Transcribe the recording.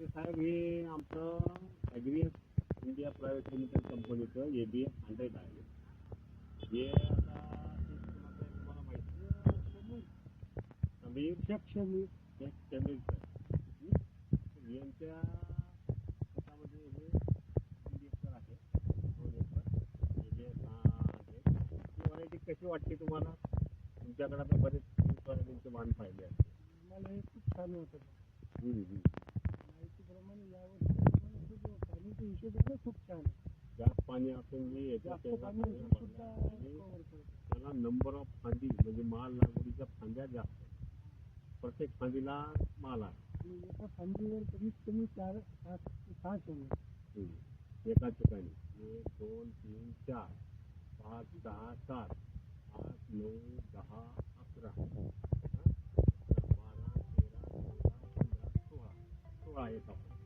ते साहेब हे आमचं ॲग्री इंडिया प्रायव्हेट लिमिटेड कंपनीचं ए बी एफ हंड्रेड आहे. हे आता तुम्हाला माहिती शैक्षणिक यांच्या हे आहे. दोन एकर ए बी एफ आहे. व्हरायटी कशी वाटते तुम्हाला? तुमच्याकडे आता बरेच सोयाबीनचे वाण पाहिले आहेत. मला हे खूप छान वाटत खूप छान आहे. जास्त पाणी असून मी याच्या जास्त पाणी पाणी असून सुद्धा cover करतं. त्याला नंबर ऑफ़ फांदी म्हणजे माल लागवडीच्या फांद्या जास्त आहेत. प्रत्येक फांदीला माल आहे आणि एका फांदीवर कमीत कमी चार पाच सहा शेंगा. एका ठिकाणी एक दोन तीन चार पाच सहा सात आठ नऊ दहा अकरा हा? बारा तेरा चौदा पंधरा सोळा सोळा एका फांदीत.